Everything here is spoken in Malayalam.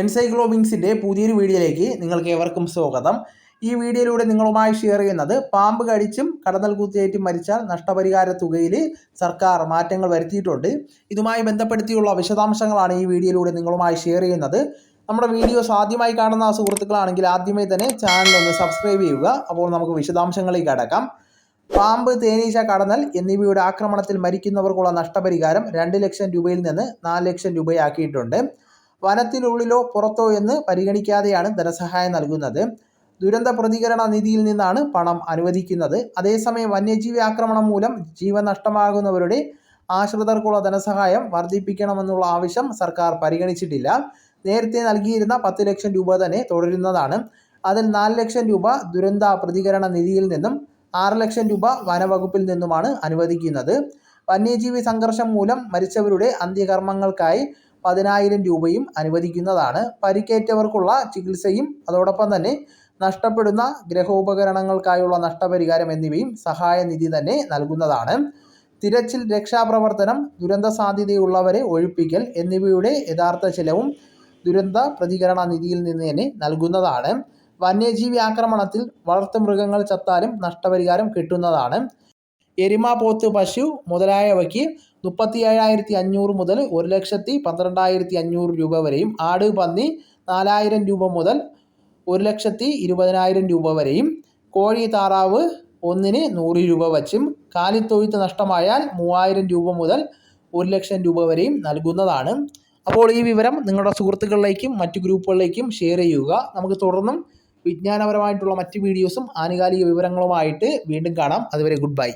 എൻസൈക്ലോബിങ്സിന്റെ പുതിയൊരു വീഡിയോയിലേക്ക് നിങ്ങൾക്ക് ഏവർക്കും സ്വാഗതം. ഈ വീഡിയോയിലൂടെ നിങ്ങളുമായി ഷെയർ ചെയ്യുന്നത് പാമ്പ് കടിച്ചും കടന്നൽ കുത്തിയേറ്റും മരിച്ചാൽ നഷ്ടപരിഹാര തുകയിൽ സർക്കാർ മാറ്റങ്ങൾ വരുത്തിയിട്ടുണ്ട്. ഇതുമായി ബന്ധപ്പെടുത്തിയുള്ള വിശദാംശങ്ങളാണ് ഈ വീഡിയോയിലൂടെ നിങ്ങളുമായി ഷെയർ ചെയ്യുന്നത്. നമ്മുടെ വീഡിയോസ് ആദ്യമായി കാണുന്ന സുഹൃത്തുക്കളാണെങ്കിൽ ആദ്യമേ തന്നെ ചാനൽ ഒന്ന് സബ്സ്ക്രൈബ് ചെയ്യുക. അപ്പോൾ നമുക്ക് വിശദാംശങ്ങളിലേക്ക് അടക്കാം പാമ്പ് തേനീച്ച കടന്നൽ എന്നിവയുടെ ആക്രമണത്തിൽ മരിക്കുന്നവർക്കുള്ള നഷ്ടപരിഹാരം രണ്ട് ലക്ഷം രൂപയിൽ നിന്ന് നാല് ലക്ഷം രൂപയാക്കിയിട്ടുണ്ട്. വനത്തിനുള്ളിലോ പുറത്തോ എന്ന് പരിഗണിക്കാതെയാണ് ധനസഹായം നൽകുന്നത്. ദുരന്ത പ്രതികരണ നിധിയിൽ നിന്നാണ് പണം അനുവദിക്കുന്നത്. അതേസമയം വന്യജീവി ആക്രമണം മൂലം ജീവൻ നഷ്ടമാകുന്നവരുടെ ആശ്രിതർക്കുള്ള ധനസഹായം വർദ്ധിപ്പിക്കണമെന്നുള്ള ആവശ്യം സർക്കാർ പരിഗണിച്ചിട്ടില്ല. നേരത്തെ നൽകിയിരുന്ന പത്ത് ലക്ഷം രൂപ തന്നെ തുടരുന്നതാണ്. അതിൽ നാല് ലക്ഷം രൂപ ദുരന്ത പ്രതികരണ നിധിയിൽ നിന്നും ആറ് ലക്ഷം രൂപ വനവകുപ്പിൽ നിന്നുമാണ് അനുവദിക്കുന്നത്. വന്യജീവി സംഘർഷം മൂലം മരിച്ചവരുടെ അന്ത്യകർമ്മങ്ങൾക്കായി പതിനായിരം രൂപയും അനുവദിക്കുന്നതാണ്. പരിക്കേറ്റവർക്കുള്ള ചികിത്സയും അതോടൊപ്പം തന്നെ നഷ്ടപ്പെടുന്ന ഗ്രഹോപകരണങ്ങൾക്കായുള്ള നഷ്ടപരിഹാരം എന്നിവയും സഹായനിധി തന്നെ നൽകുന്നതാണ്. തിരച്ചിൽ രക്ഷാപ്രവർത്തനം ദുരന്ത സാധ്യതയുള്ളവരെ ഒഴിപ്പിക്കൽ എന്നിവയുടെ യഥാർത്ഥ ചിലവും ദുരന്ത പ്രതികരണ നിധിയിൽ നിന്ന് തന്നെ നൽകുന്നതാണ്. വന്യജീവി ആക്രമണത്തിൽ വളർത്തുമൃഗങ്ങൾ ചത്താലും നഷ്ടപരിഹാരം കിട്ടുന്നതാണ്. എരുമ പോത്ത് പശു മുതലായവയ്ക്ക് മുപ്പത്തി ഏഴായിരത്തി അഞ്ഞൂറ് മുതൽ ഒരു ലക്ഷത്തി പന്ത്രണ്ടായിരത്തി അഞ്ഞൂറ് രൂപ വരെയും ആട് പന്നി നാലായിരം രൂപ മുതൽ ഒരു ലക്ഷത്തി ഇരുപതിനായിരം രൂപ വരെയും കോഴി താറാവ് ഒന്നിന് നൂറ് രൂപ വച്ചും കാലിത്തൊഴുത്ത് നഷ്ടമായാൽ മൂവായിരം രൂപ മുതൽ ഒരു ലക്ഷം രൂപ വരെയും നൽകുന്നതാണ്. അപ്പോൾ ഈ വിവരം നിങ്ങളുടെ സുഹൃത്തുക്കളിലേക്കും മറ്റു ഗ്രൂപ്പുകളിലേക്കും ഷെയർ ചെയ്യുക. നമുക്ക് തുടർന്നും വിജ്ഞാനപരമായിട്ടുള്ള മറ്റ് വീഡിയോസും ആനുകാലിക വിവരങ്ങളുമായിട്ട് വീണ്ടും കാണാം. അതുവരെ ഗുഡ് ബൈ.